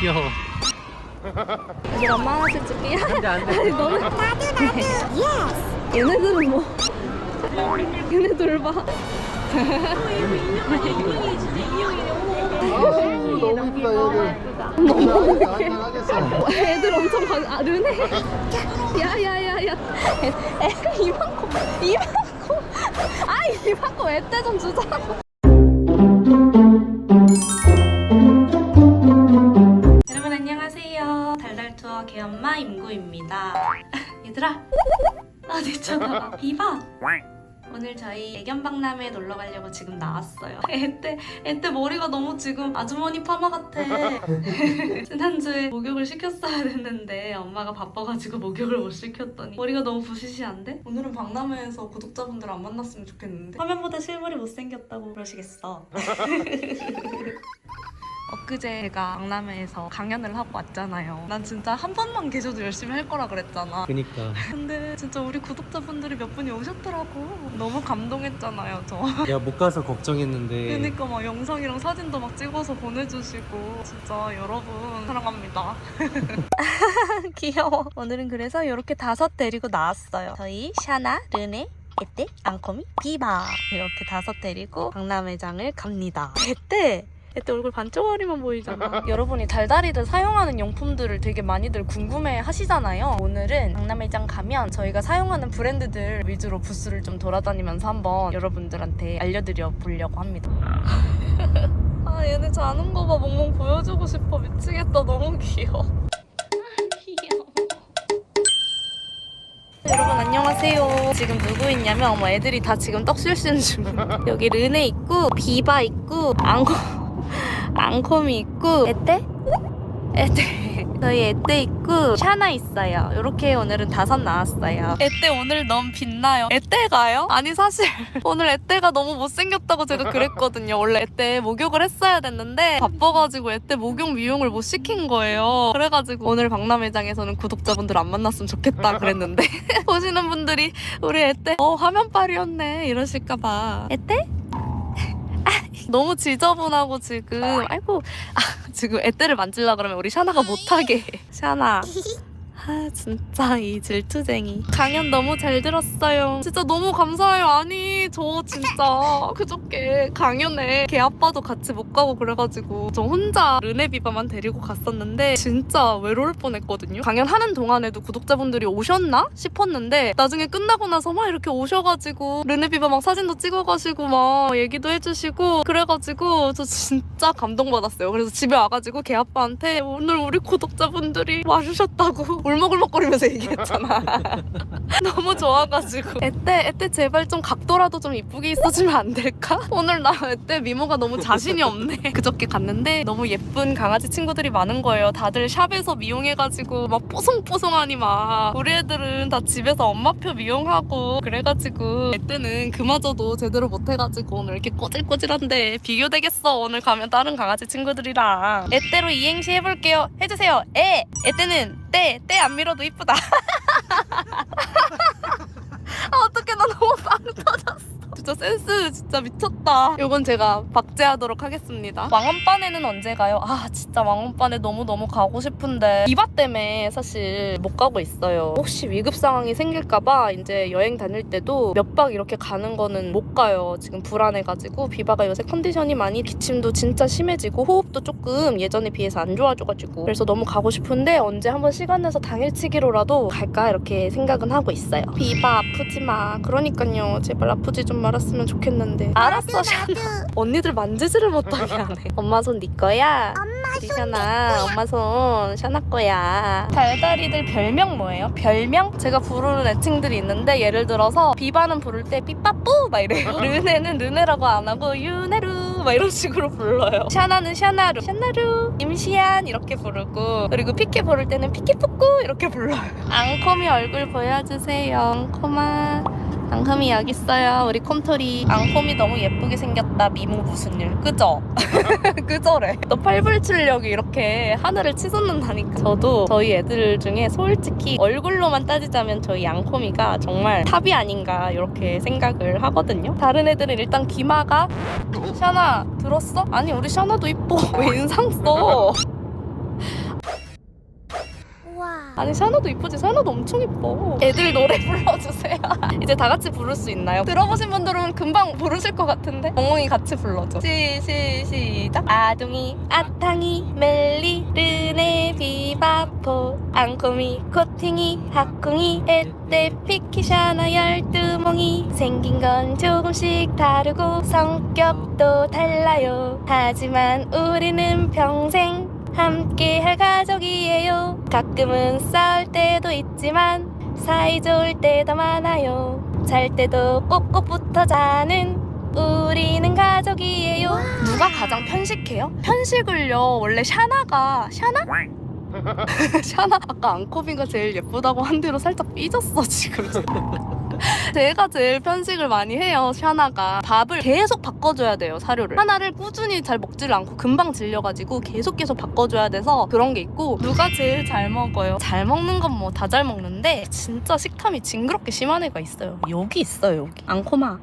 귀여워. 얘들 엄마 하나씩 줄게. 안돼 안돼. 아니 너는 나도 나도. 예스. 얘네들은 뭐? 얘네들 봐. 너무 이쁘다 얘들 안녕하겠어 애들 엄청 반, 아, 르네. 야야야야. 애가 이만큼, 이만큼. 아, 이만큼 애때 좀 주자고. 임구입니다. 얘들아, 어디 쳐다봐. 비봐. 오늘 저희 애견박람회 놀러 가려고 지금 나왔어요. 애때 애때 머리가 너무 지금 아주머니 파마 같아. 지난주에 목욕을 시켰어야 됐는데 엄마가 바빠가지고 목욕을 못 시켰더니 머리가 너무 부시시한데? 오늘은 박람회에서 구독자분들 안 만났으면 좋겠는데 화면보다 실물이 못생겼다고 그러시겠어. 엊그제 제가 박람회에서 강연을 하고 왔잖아요. 난 진짜 한 번만 계셔도 열심히 할 거라 그랬잖아. 그니까. 근데 진짜 우리 구독자분들이 몇 분이 오셨더라고. 너무 감동했잖아요, 저. 야못 가서 걱정했는데. 그러니까 막 영상이랑 사진도 막 찍어서 보내주시고 진짜 여러분 사랑합니다. 귀여워. 오늘은 그래서 이렇게 다섯 데리고 나왔어요. 저희 샤나, 르네, 에떼, 앙코미, 비바 이렇게 다섯 데리고 박람회장을 갑니다. 에떼! 에떼 얼굴 반쪽머리만 보이잖아. 여러분이 달달이들 사용하는 용품들을 되게 많이들 궁금해 하시잖아요. 오늘은 박람회장 가면 저희가 사용하는 브랜드들 위주로 부스를 좀 돌아다니면서 한번 여러분들한테 알려드려 보려고 합니다. 아 얘네 자는 거 봐 멍멍 보여주고 싶어 미치겠다 너무 귀여워. 귀여워. 여러분 안녕하세요. 지금 누구 있냐면 어머 애들이 다 지금 떡실신 중. 여기 르네 있고 비바 있고 앙코 앙콤이 있고 에떼? 에떼. 저희 에떼 있고 샤나 있어요. 이렇게 오늘은 다섯 나왔어요. 에떼 오늘 너무 빛나요. 에떼가요? 아니 사실 오늘 에떼가 너무 못생겼다고 제가 그랬거든요. 원래 에떼 목욕을 했어야 됐는데 바빠가지고 에떼 목욕 미용을 못 시킨 거예요. 그래가지고 오늘 박람회장에서는 구독자분들 안 만났으면 좋겠다 그랬는데 보시는 분들이 우리 에떼 어 화면빨이었네 이러실까봐 에떼? 아, 너무 지저분하고 지금. 아이고. 아, 지금 에떼를 만질라 그러면 우리 샤나가 못하게. 해. 샤나 아 진짜 이 질투쟁이. 강연 너무 잘 들었어요. 진짜 너무 감사해요. 아니 저 진짜 그저께 강연에 걔 아빠도 같이 못 가고 그래가지고 저 혼자 르네비바만 데리고 갔었는데 진짜 외로울 뻔했거든요. 강연하는 동안에도 구독자분들이 오셨나 싶었는데 나중에 끝나고 나서 막 이렇게 오셔가지고 르네비바 막 사진도 찍어가시고 막 얘기도 해주시고 그래가지고 저 진짜 감동받았어요. 그래서 집에 와가지고 걔 아빠한테 오늘 우리 구독자분들이 와주셨다고 울먹울먹거리면서 얘기했잖아. 너무 좋아가지고. 에떼, 에떼 제발 좀 각도라도 좀 이쁘게 있어주면 안 될까? 오늘 나 에떼 미모가 너무 자신이 없네. 그저께 갔는데 너무 예쁜 강아지 친구들이 많은 거예요. 다들 샵에서 미용해가지고 막 뽀송뽀송하니 막. 우리 애들은 다 집에서 엄마표 미용하고 그래가지고 에떼는 그마저도 제대로 못해가지고 오늘 이렇게 꼬질꼬질한데 비교되겠어. 오늘 가면 다른 강아지 친구들이랑. 에떼로 이행시 해볼게요. 해주세요. 에! 에떼는 때! 때안 밀어도 이쁘다. 아 어떡해 나 너무 빵 터졌어 진짜 센스 진짜 미쳤다. 요건 제가 박제하도록 하겠습니다. 왕원반에는 언제 가요? 아 진짜 왕원반에 너무너무 가고 싶은데. 이바 때문에 사실 못 가고 있어요. 혹시 위급 상황이 생길까봐 이제 여행 다닐 때도 몇 박 이렇게 가는 거는 못 가요. 지금 불안해가지고 비바가 요새 컨디션이 많이 기침도 진짜 심해지고 호흡도 조금 예전에 비해서 안 좋아져가지고 그래서 너무 가고 싶은데 언제 한번 시간 내서 당일치기로라도 갈까 이렇게 생각은 하고 있어요. 비바 아프지 마. 그러니까요. 제발 아프지 좀 말았으면 좋겠는데. 알았어 샤나 언니들 만지지를 못하게 하네. 엄마 손 네 거야? 우리 샤나 엄마 손 샤나 거야. 달달이들 별명 뭐예요? 별명? 제가 부르는 애칭들이 있는데 예를 들어서 비바는 부를 때 삐빠뿌 막 이래요. 르네는 르네라고 안 하고 유네루 막 이런 식으로 불러요. 샤나는 샤나루 샤나루 임시안 이렇게 부르고 그리고 피케 부를 때는 피케푸꾸 이렇게 불러요. 앙코미 얼굴 보여주세요 앙코마 앙코미 여기 있어요. 우리 콤토리 앙코미 너무 예쁘게 생겼다. 미모 무슨 일? 그죠? 그저래. 너 팔불출력이 이렇게 하늘을 치솟는다니까. 저도 저희 애들 중에 솔직히 얼굴로만 따지자면 저희 앙코미가 정말 탑이 아닌가 이렇게 생각을 하거든요. 다른 애들은 일단 기마가 샤나 들었어? 아니 우리 샤나도 이뻐. 왜 인상 써 아니 샤나도 이쁘지? 샤나도 엄청 이뻐. 애들 노래 불러주세요. 이제 다 같이 부를 수 있나요? 들어보신 분들은 금방 부르실 것 같은데? 엉엉이 같이 불러줘. 시, 시, 시작. 아둥이 아탕이 멜리 르네 비바포 앙코미 코팅이 하콩이 에떼 피키 샤나 열두몽이. 생긴 건 조금씩 다르고 성격도 달라요. 하지만 우리는 평생 함께 할 가족이에요. 가끔은 싸울 때도 있지만 사이 좋을 때도 많아요. 잘 때도 꼭꼭 붙어 자는 우리는 가족이에요. 누가 가장 편식해요? 편식을요 원래 샤나가 샤나? 샤나 아까 앙코비가 제일 예쁘다고 한 대로 살짝 삐졌어 지금 제가 제일 편식을 많이 해요 샤나가. 밥을 계속 바꿔줘야 돼요 사료를. 하나를 꾸준히 잘 먹질 않고 금방 질려가지고 계속 계속 바꿔줘야 돼서 그런 게 있고 누가 제일 잘 먹어요? 잘 먹는 건 뭐 다 잘 먹는데 진짜 식탐이 징그럽게 심한 애가 있어요. 여기 있어요 여기. 앙코마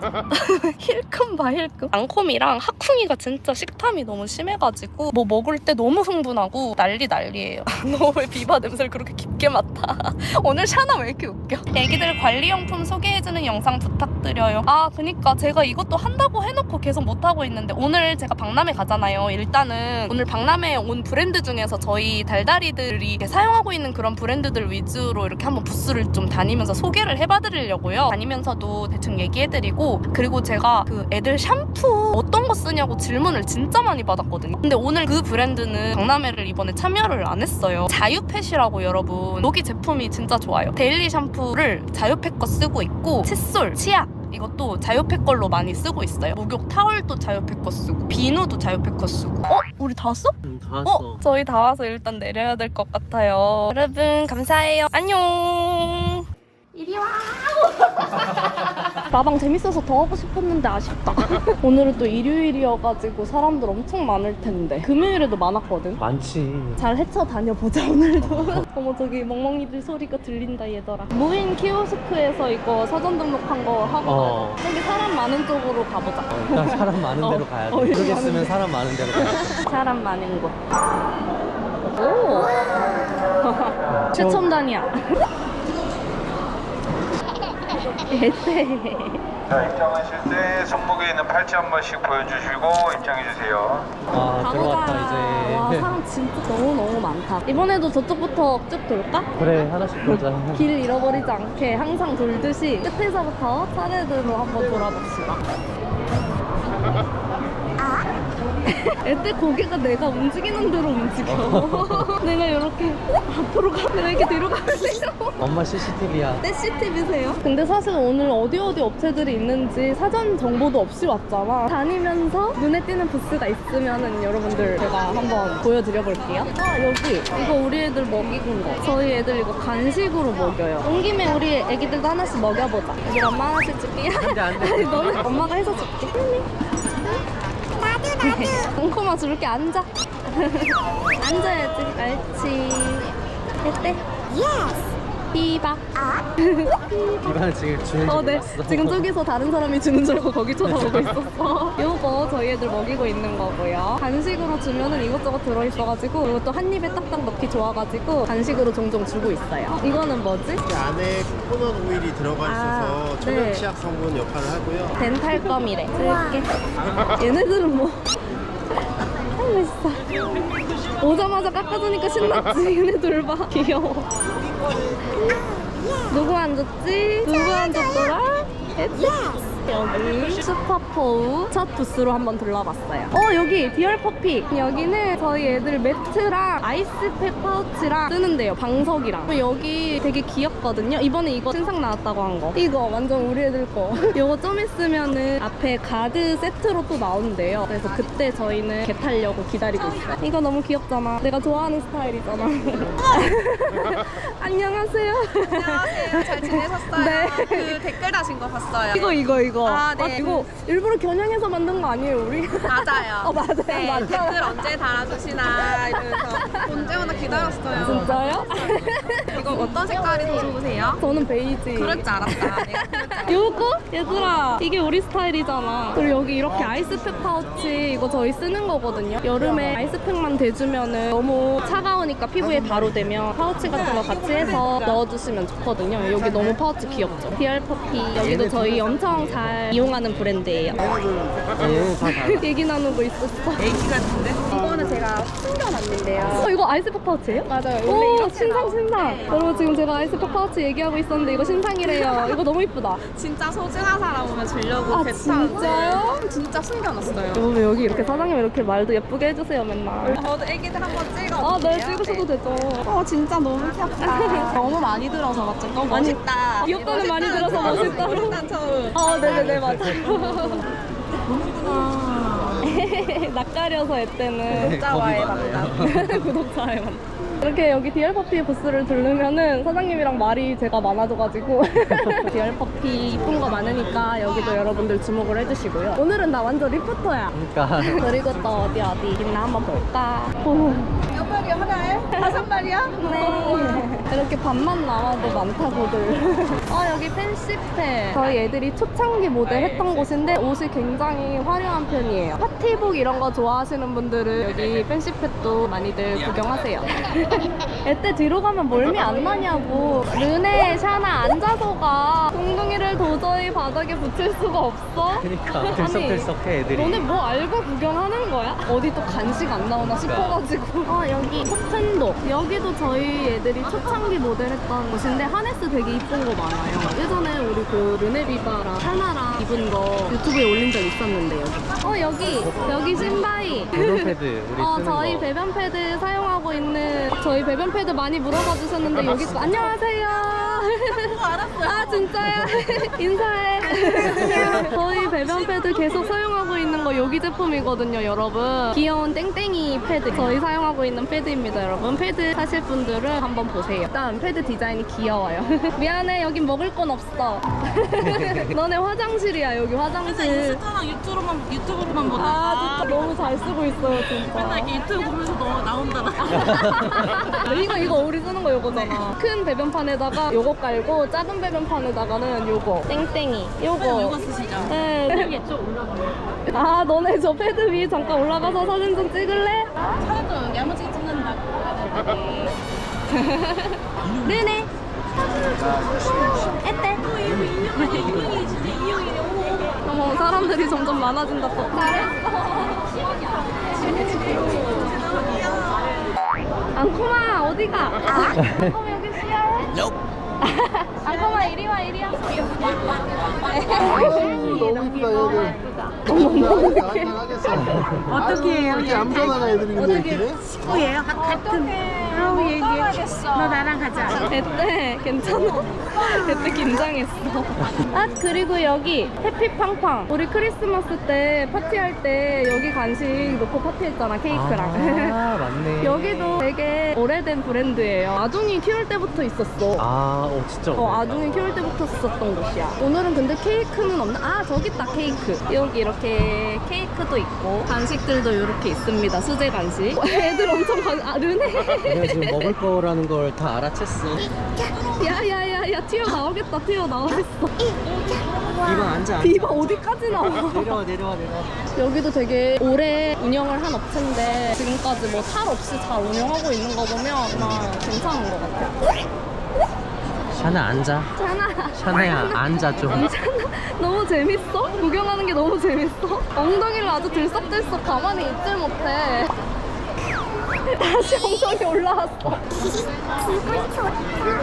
힐끔 봐 힐끔. 앙콤이랑 하쿵이가 진짜 식탐이 너무 심해가지고 뭐 먹을 때 너무 흥분하고 난리 난리예요. 너 왜 비바 냄새를 그렇게 깊게 맡아. 오늘 샤나 왜 이렇게 웃겨? 애기들 관리용품 소개해주는 영상 부탁드려요. 아 그니까 제가 이것도 한다고 해놓고 계속 못하고 있는데 오늘 제가 박람회 가잖아요. 일단은 오늘 박람회에 온 브랜드 중에서 저희 달달이들이 사용하고 있는 그런 브랜드들 위주로 이렇게 한번 부스를 좀 다니면서 소개를 해봐드리려고요. 다니면서도 대충 얘기해드리고 그리고 제가 그 애들 샴푸 어떤 거 쓰냐고 질문을 진짜 많이 받았거든요 근데 오늘 그 브랜드는 박람회를 이번에 참여를 안 했어요 자유펫이라고 여러분 여기 제품이 진짜 좋아요 데일리 샴푸를 자유펫 거 쓰고 있고 칫솔, 치약 이것도 자유팩 걸로 많이 쓰고 있어요. 목욕 타월도 자유팩 거 쓰고 비누도 자유팩 거 쓰고. 어? 우리 다 왔어? 음, 다 왔어. 어? 저희 다 와서 일단 내려야 될 것 같아요. 여러분 감사해요. 안녕. 이리 와. 라방 재밌어서 더 하고 싶었는데 아쉽다. 오늘은 또 일요일이어가지고 사람들 엄청 많을 텐데 금요일에도 많았거든. 많지. 잘 헤쳐 다녀보자 오늘도 어머 저기 멍멍이들 소리가 들린다 얘들아 무인 키오스크에서 이거 사전 등록한 거 하고 어. 가야 돼. 저기 사람 많은 쪽으로 가보자 어, 일단 사람 많은 어. 데로 가야 돼. 어, 모르겠으면 많은 사람 많은 데로 가야 돼. 사람 많은 곳 오! 최첨단이야 에세 자, 입장하실 때 손목에 있는 팔찌 한 번씩 보여주시고 입장해 주세요. 아, 들어왔다 와 이제. 사람 진짜 너무너무 많다 이번에도 저쪽부터 쭉 돌까? 그래, 하나씩 보자. 길 잃어버리지 않게 항상 돌듯이 끝에서부터 차례대로 한번 돌아봅시다. 애때 고개가 내가 움직이는 대로 움직여. 내가 이렇게 앞으로 가, 내가 이렇게 뒤로 가세요. 엄마 CCTV야. 내 CCTV세요? 근데 사실 오늘 어디 어디 업체들이 있는지 사전 정보도 없이 왔잖아. 다니면서 눈에 띄는 부스가 있으면은 여러분들 제가 한번 보여드려 볼게요. 아 여기 이거 우리 애들 먹이는 거. 저희 애들 이거 간식으로 먹여요. 온 김에 우리 애기들도 하나씩 먹여보자. 애들 엄마 하나씩 줄게. 안 돼, 안 돼. 아니, 너는 엄마가 해서 줄게. 엉코마 줄게 앉아. 앉아야지. 옳지. 했대. 예스. 비바. 이번엔 지금 주는 어, 줄 네. 몰랐어. 지금 저기서 다른 사람이 주는 줄 알고 거기 쳐다보고 있었어. 요거 저희 애들 먹이고 있는 거고요. 간식으로 주면은 이것저것 들어있어가지고 이것도 한 입에 딱딱 넣기 좋아가지고 간식으로 종종 주고 있어요. 이거는 뭐지? 이 안에 코코넛 오일이 들어가 있어서 아, 천연 네. 치약 성분 역할을 하고요. 덴탈 껌이래. 줄게. 얘네들은 뭐. 아이고, 있어. 오자마자 깎아주니까 신났지. 얘네들 봐. 귀여워. 누구 앉았지? 누구 앉았더라? 여기 슈퍼포우 첫 부스로 한번 둘러봤어요. 어 여기 디얼 퍼피 여기는 저희 애들 매트랑 아이스팩 파우치랑 쓰는데요 방석이랑 그리고 여기 되게 귀엽거든요. 이번에 이거 신상 나왔다고 한 거. 이거 완전 우리 애들 거. 이거 좀 있으면은 앞에 가드 세트로 또 나온대요. 그래서 그때 저희는 개 타려고 기다리고 있어요. 이거 너무 귀엽잖아. 내가 좋아하는 스타일이잖아. 안녕하세요. 안녕하세요. 잘 지내셨어요? 네. 그 댓글 다신 거 봤어요. 이거 이거 이거. 아, 네. 이거 일부러 겨냥해서 만든 거 아니에요, 우리? 맞아요. 어, 맞아요, 네, 맞아요. 댓글 언제 달아주시나 이러면서 언제 오나 기다렸어요. 진짜요? 지금 어떤 색깔이 더 좋으세요? 저는 베이지. 그럴 줄 알았다. 내가 그럴 줄 알았다. 요거? 얘들아 이게 우리 스타일이잖아 그리고 여기 이렇게 아이스팩 파우치 이거 저희 쓰는 거거든요 여름에 아이스팩만 대주면은 너무 차가우니까 피부에 바로 되면 파우치 같은 거 같이 해서 넣어주시면 좋거든요 여기 너무 파우치 귀엽죠 디얼 퍼피 여기도 저희 엄청 잘 이용하는 브랜드예요 달라. 얘기 나누고 있었어 애기 같은데? 이거는 제가 숨겨놨는데요 어 이거 아이스팩 파우치예요? 맞아요. 원래 오 이렇게 신상 나오는데 신상 여러분 지금 제가 아이스팩 파우치 얘기하고 있었는데 이거 신상이래요 이거 너무 이쁘다 진짜 소중한 사람 오면 주려고 아, 진짜요? 진짜 숨겨놨어요. 여러분 여기 이렇게 사장님 이렇게 말도 예쁘게 해주세요 맨날 저도 애기들 한번 찍어. 아 네 찍으셔도 되죠 어 진짜 너무 귀엽다. 너무 많이 들어서 맞죠? 너무 멋있다. 귀엽다는 많이 들어서 멋있다로. 멋있다 처음. 아 네네네 맞아요 아. 낯가려서 애때는 구독자와의 만남. 구독자의 만남. 이렇게 여기 디얼퍼피 부스를 들르면은 사장님이랑 말이 제가 많아져가지고. 디얼퍼피 이쁜 거 많으니까 여기도 여러분들 주목을 해주시고요. 오늘은 나 완전 리포터야. 그러니까. 그리고 또 어디 어디 있나 한번 볼까? 오. 몇 마리 하나에? 다섯 마리야? 네. 이렇게 밥만 나와도 많다고들. 아, 여기 팬시페. 저희 애들이 초창기 모델 했던 곳인데 옷이 굉장히 화려한 편이에요. 파티복 이런 거 좋아하시는 분들은 여기 팬시페도 많이들 구경하세요. 애때 뒤로 가면 멀미 안 나냐고. 르네, 샤나 앉아서가 둥둥이를 도저히 바닥에 붙일 수가 없어. 그러니까 들썩들썩해 애들이. 너네 뭐 알고 구경하는 거야? 어디 또 간식 안 나오나 싶어가지고. 아 여기 포텐도 여기도 저희 애들이 초창기 모델 했던 곳인데 하네스 되게 이쁜 거 많아요. 예전에 우리 그 르네비바랑 하나랑 입은 거 유튜브에 올린 적 있었는데 여기. 어 여기 여기 신바이. 배변 패드 우리 어, 쓰는 저희 거. 배변 패드 사용하고 있는 저희 배변 패드 많이 물어봐 주셨는데 여기 또 안녕하세요. 알았어요. 아 진짜요? 인사해. 저희 배변 패드 계속 사용하고 있는 거 여기 제품이거든요, 여러분. 귀여운 땡땡이 패드 저희 사용하고 있는 패드입니다, 여러분. 패드 사실 분들은 한번 보세요. 일단 패드 디자인이 귀여워요. 미안해, 여긴 먹을 건 없어. 너네 화장실이야, 여기 화장실. 인스타랑 유튜브로만 유튜브로만 보다가 아 진짜 너무 잘 쓰고 있어요 진짜 맨날 이렇게 유튜브 보면서 너 나온다 나 이거 이거 우리 쓰는 거 요거잖아 큰 배변판에다가 요거 깔고 작은 배변판에다가는 요거. 땡땡이. 요거. 이거 쓰시죠? 네. 이게 좀 올라가요. 아 너네 저 패드 위에 잠깐 올라가서 사진 좀 찍을래? 사진도 야무지게 찍는다고 네네 에떼 이용이 진짜 이용이네 어머 사람들이 점점 많아진다 또. 앙코마 어디가? 앙코마 여기 쉬어 해? 앙코마 이리 와 이리 와 너무 이쁘다 얘들. 안녕하겠어. 어떻게 해요? 이렇게 얌전한 애들인데 이렇게? 친구예요? 같은 아우 얘기 너 나랑 가자 애때 괜찮아? 애때 긴장했어. 아 그리고 여기 해피팡팡. 우리 크리스마스 때 파티할 때 여기 간식 놓고 파티했잖아 케이크랑. 아 맞네. 여기도 되게 오래된 브랜드예요. 아둥이 키울 때부터 있었어. 아, 오 진짜. 어, 아둥이 키울 때부터 썼던 곳이야. 오늘은 근데 케이크는 없나? 아, 저기 있다, 케이크. 여기 이렇게 케이크도 있고, 간식들도 이렇게 있습니다. 수제 간식. 애들 엄청 간, 아, 르네. 내가 지금 먹을 거라는 걸 다 알아챘어. 야, 야, 야, 야, 튀어 나오겠다, 튀어 나오겠어. 이번 앉아. 비바 어디까지 나와? 내려와 내려와 내려와. 여기도 되게 오래 운영을 한 업체인데, 지금까지 뭐 탈 없이 잘 운영하고 있는 거 보면 정말 괜찮은 것 같아. 샤나 앉아. 잖아. 샤나야 앉아 좀. 괜찮아? 너무 재밌어? 구경하는 게 너무 재밌어? 엉덩이를 아주 들썩들썩 가만히 있질 못해. 다시 엉덩이 올라왔어.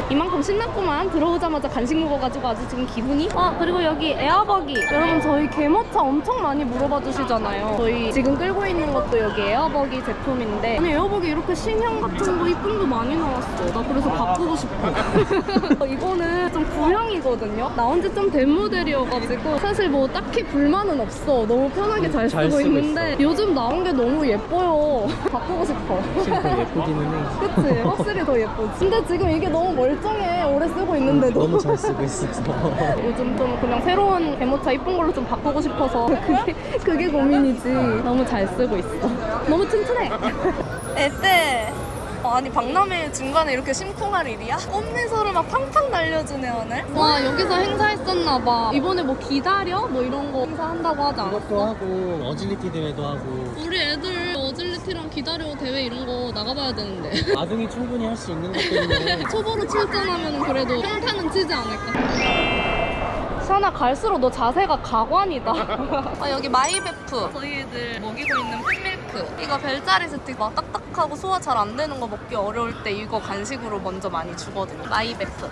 이만큼 신났구만. 들어오자마자 간식 먹어가지고 아주 지금 기분이. 아, 그리고 여기 에어버기. 여러분, 저희 개모차 엄청 많이 물어봐 주시잖아요. 저희 지금 끌고 있는 것도 여기 에어버기 제품인데. 아니, 에어버기 이렇게 신형 같은 거 이쁜 거 많이 나왔어. 나 그래서 바꾸고 싶어. 이거는 좀 구형이거든요. 나온 지 좀 된 모델이어가지고 사실 뭐 딱히 불만은 없어. 너무 편하게 잘 쓰고, 잘 쓰고 있는데 요즘 나온 게 너무 예뻐요. 바꾸고 싶어. 지금 더 예쁘기는 해. 그치? 확실히 더 예쁘지. 근데 지금 이게 너무 멀쩡해. 오래 쓰고 있는데도. 너무 잘 쓰고 있어서. 요즘 좀 그냥 새로운 개모차 이쁜 걸로 좀 바꾸고 싶어서 그게, 그게 고민이지. 너무 잘 쓰고 있어. 너무 튼튼해. 에떼. 어, 아니 박람회 중간에 이렇게 심쿵할 일이야? 꽃미소를 막 팡팡 날려주네 오늘. 와 여기서 행사했었나 봐. 이번에 뭐 기다려? 뭐 이런 거 행사한다고 하지 그것도 않았어? 하고 어질리티 대회도 하고 우리 애들 어질리티랑 기다려 대회 이런 거 나가봐야 되는데. 아등이 충분히 할 수 있는 것 때문에 초보로 출전하면 그래도 평타는 치지 않을까? 샤나 갈수록 너 자세가 가관이다. 아, 여기 마이베프. 저희 애들 먹이고 있는 풀밀 크. 이거 별자리 스틱 막 딱딱하고 소화 잘 안 되는 거 먹기 어려울 때 이거 간식으로 먼저 많이 주거든요. 마이베프.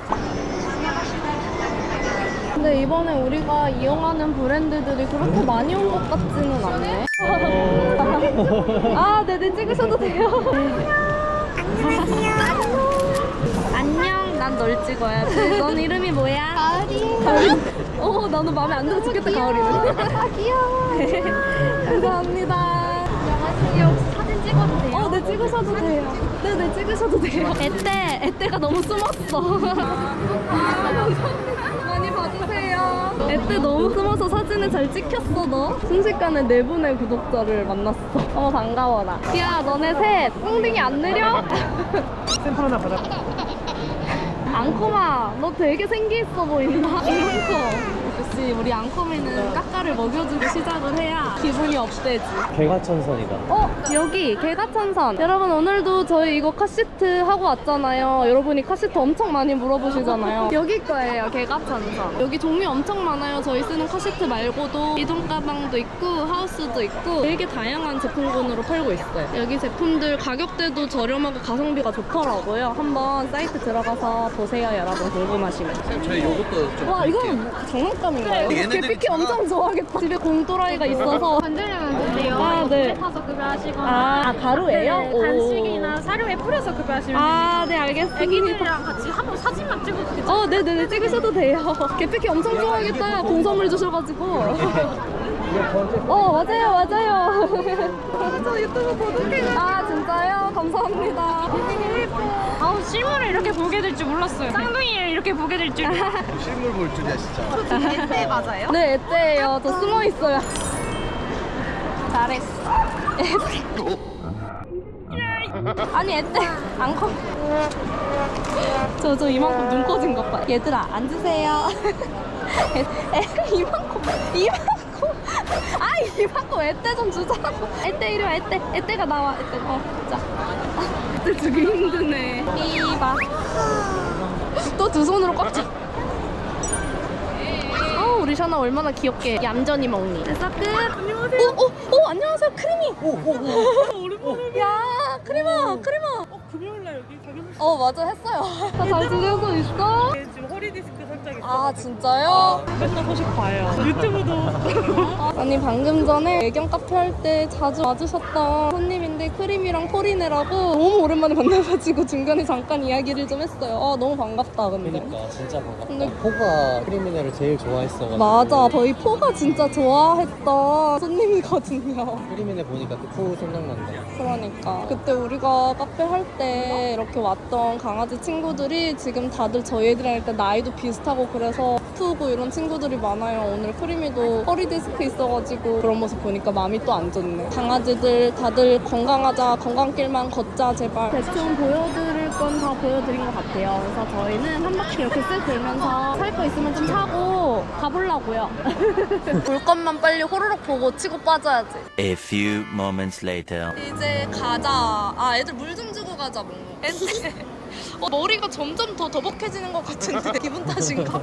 근데 이번에 우리가 이용하는 브랜드들이 그렇게 많이 온 것 같지는 않네. 아, 네네 찍으셔도 돼요. 안녕. 난 널 찍어야지. 넌 이름이 뭐야? 가을이. 가을. 어, 나는 마음에 안 들어 죽겠다, 가을이는. 아, 귀여워. 감사합니다. 혹시 사진 찍어도 돼요? 어, 네, 찍으셔도 돼요. 네, 네, 찍으셔도 돼요. 애떼, 애떼가 너무 숨었어. 많이 봐주세요. 애떼 너무 숨어서 사진을 잘 찍혔어, 너. 순식간에 네 분의 구독자를 만났어. 어머, 반가워라. 야, 너네 셋. 꽁딩이 안 느려? 샘플 하나 받아 앙코마, 너 되게 생기 있어 보인다. 앙코. 역시 우리 앙코미는 까까를 먹여주고 시작을 해야 기분이 업되지. 개과천선이다 어, 여기 개가천선. 여러분 오늘도 저희 이거 카시트 하고 왔잖아요. 여러분이 카시트 엄청 많이 물어보시잖아요. 여기 거예요, 개가천선. 여기 종류 엄청 많아요. 저희 쓰는 카시트 말고도 이동 가방도 있고 하우스도 있고 되게 다양한 제품군으로 팔고 있어요. 여기 제품들 가격대도 저렴하고 가성비가 좋더라고요. 한번 사이트 들어가서 보세요, 여러분 궁금하시면. 저희 요것도 좀 와, 이건 뭐 장난감인가 요? 개피키 엄청 좋아하겠다. 집에 공또라이가 있어서. 건드리면 되세요. 아, 네. 타서 급여하시거나 아, 아, 가루예요? 네, 오. 간식이나 사료에 뿌려서 급여하시면 아, 네, 알겠습니다. 애기들이랑 같이 한번 사진만 찍어도 괜찮아요. 어, 네네네, 찍으셔도 돼요. 개피키 엄청 좋아하겠다. 공선물 주셔가지고. 어, 맞아요, 맞아요. 저 유튜브 구독해요. 아, 진짜요? 감사합니다. 아우 실물을 이렇게 보게 될 줄 몰랐어요. 쌍둥이를 이렇게 보게 될 줄. 실물 볼 줄이야 진짜 네, 애때예요. 저 숨어 있어요. 잘했어. 애때. 아니, 애때. 안 커. 저, 저 이만큼 눈 꺼진 것 봐. 얘들아, 앉으세요. 애, 애, 이만큼, 이만큼. 아, 이만큼 애때 좀 주자고. 애때 이리 와, 애때. 애때가 나와, 애때. 어, 자. 애때 주기 힘드네. 삐바. 또 두 손으로 꽉 잡. 아 우리 샤나 얼마나 귀엽게 얌전히 먹니? 됐어 끝. 안녕하세요. 오, 오, 오 안녕하세요 크리미. 오, 오, 오. 오랜만에. 야 크리마, 크리마. 어 금요일날 여기 가게 어 맞아 했어요. 다잘 지내고 있어? 있어. 아 진짜요? 맨날 소식 봐요. 유튜브도. 아니 방금 전에 애견 카페 할 때 자주 와주셨던 손님인데 크림이랑 포리네라고 너무 오랜만에 만나가지고 중간에 잠깐 이야기를 좀 했어요. 아 너무 반갑다 근데. 그러니까 진짜 반갑다 근데- 포가 크리미널을 제일 좋아했어가지고 맞아 저희 포가 진짜 좋아했던 손님이거든요. 크리미널 보니까 그포 생각난다 그러니까 그때 우리가 카페 할 때 이렇게 왔던 강아지 친구들이 지금 다들 저희 애들이랑 일단 나이도 비슷하고 그래서 푸고 이런 친구들이 많아요. 오늘 크리미도 허리 디스크 있어가지고 그런 모습 보니까 마음이 또 안 좋네. 강아지들 다들 건강하자 건강길만 걷자 제발. 대충 보여드릴 건 다 보여드린 것 같아요. 그래서 저희는 한 바퀴 이렇게 쓱 돌면서 살 거 있으면 좀 사고 가보려고요. 볼 것만 빨리 호로록 보고 치고 빠져야지. A few moments later. 이제 가자. 아, 애들 물 좀 주고 가자, 뭐. 애들. 어, 머리가 점점 더 더벅해지는 것 같은데 기분 탓인가?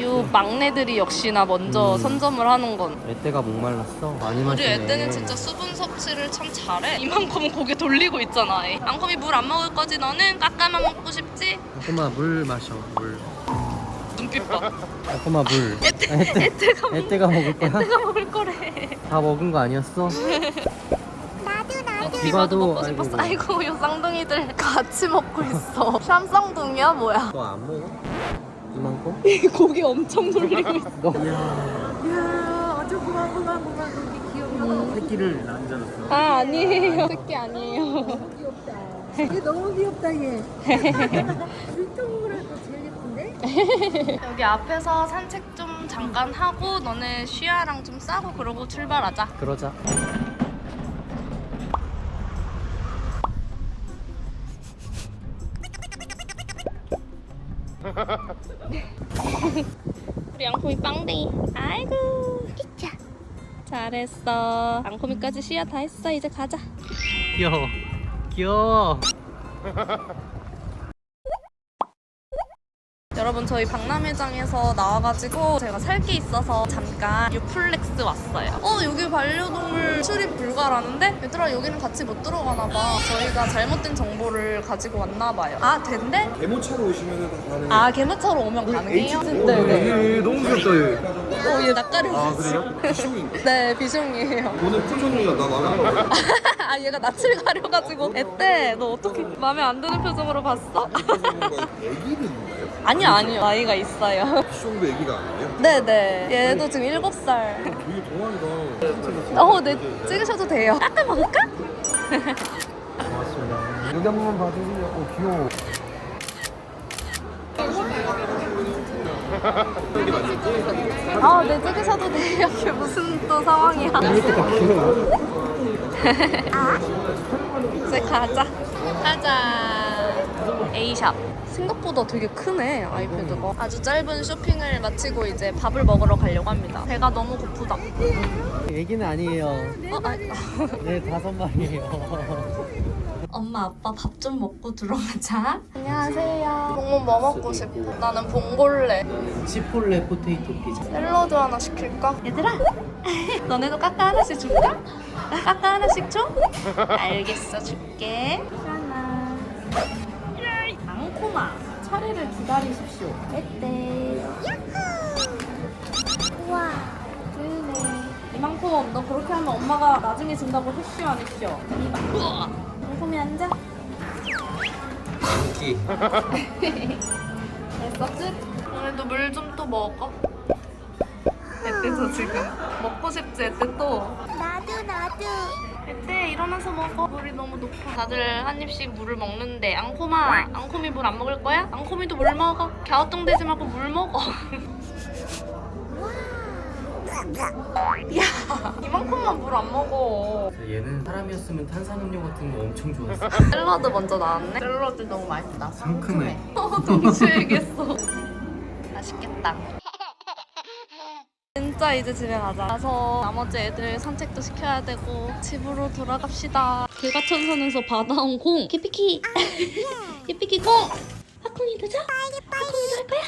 요 막내들이 역시나 먼저 음. 선점을 하는 건 애때가 목말랐어 많이 우리 마시네 애때는 진짜 수분 섭취를 참 잘해 이만큼은 고개 돌리고 있잖아 애. 앙컴이 물 안 먹을 거지 너는? 까까만 먹고 싶지? 꼬마 물 마셔 물 눈빛 봐 꼬마 물 애때, 애때 애때가 먹- 애때가 먹을 거야? 애때가 먹을 거래 다 먹은 거 아니었어? 비바도 먹고 싶었어. 아이고. 아이고 요 쌍둥이들 같이 먹고 있어. 샴쌍둥이야 뭐야? 너 안 먹어? 이만큼? 고기 엄청 돌리고 있어. 너? 새끼를 남자로 아 아니에요. 새끼 아니에요. 얘 너무 귀엽다 얘. 유튜브라도 제일 예쁜데? 여기 앞에서 산책 좀 잠깐 하고 너네 쉬아랑 좀 싸고 그러고 출발하자. 그러자 잘했어. 앙코미까지 시야 다 했어. 이제 가자. 귀여워. 귀여워. 여러분 저희 박람회장에서 나와가지고 제가 살 게 있어서 잠깐 유플렉스 왔어요. 어 여기 반려동물 출입 불가라는데 얘들아 여기는 같이 못 들어가나 봐. 저희가 잘못된 정보를 가지고 왔나 봐요. 아 된대? 데모차로 오시면은 다 가능해요. 아 개무차로 오면 가능해요? 네네. 얘 너무 귀엽다 얘. 어 얘 낯가림. 아 그래요? 비숑인가? 네 비숑이에요. 오늘 푼손이가 나 마음에 안 아 얘가 낯을 가려가지고 애때 너 어떻게 마음에 안 드는 표정으로 봤어? 애기들인가요? 아니요 아니요 나이가 있어요. 비숑도 애기가 아니에요? 네네 얘도 지금 7살. 되게 동안이다. 어, 네 찍으셔도 돼요. 깎아 먹을까? 여기 한 번만 봐주세요. 어 귀여워. 아, 네 찍으셔도 돼요. 이게 무슨 또 상황이야? 이제 가자. 가자. A샵. 생각보다 되게 크네 아이패드가 아주 짧은 쇼핑을 마치고 이제 밥을 먹으러 가려고 합니다 배가 너무 고프다 애기는 아니에요. 어, 아, 네, 다섯 마리예요. 엄마 아빠 밥 좀 먹고 들어가자 안녕하세요 봉봉 뭐 먹고 싶어? 나는 봉골레 치폴레 포테이토 피자. 샐러드 하나 시킬까? 얘들아 너네도 까까 하나씩 줄까? 까까 하나씩 줘? 알겠어 줄게 하나 앙코마 차례를 기다리십시오 에떼 우와 그네 이만큼 너 그렇게 하면 엄마가 나중에 준다고 했쇼 안 했쇼? 이봐 앙코미 앉아 인기. 됐어 끝? 오늘도 물 좀 또 먹어 애때도 지금 먹고 싶지 애때 또 나도 나도. 애때 일어나서 먹어 물이 너무 높아 다들 한 입씩 물을 먹는데 앙코마 앙코미 물 안 먹을 거야? 앙코미도 물 먹어 갸우뚱대지 말고 물 먹어 야 이만큼만 물 안 먹어 얘는 사람이었으면 탄산음료 같은 거 엄청 좋아했어. 샐러드 먼저 나왔네 샐러드 너무 맛있다 상큼해. 어, 동시에 얘기했어. 맛있겠다. 진짜 이제 집에 가자. 가서 나머지 애들 산책도 시켜야 되고 집으로 돌아갑시다. 개가천선에서 받아온 공. 키피키. 키피키 공. 하콩이 되자. 하콩이도 할 거야.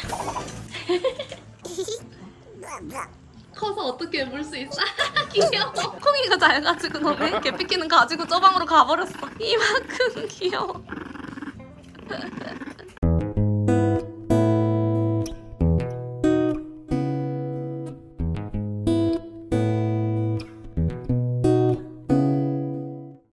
커서 어떻게 물 수 있어? 귀여워. 콩이가 잘 가지고 너네 개피키는 가지고 저 방으로 가버렸어. 이만큼 귀여워.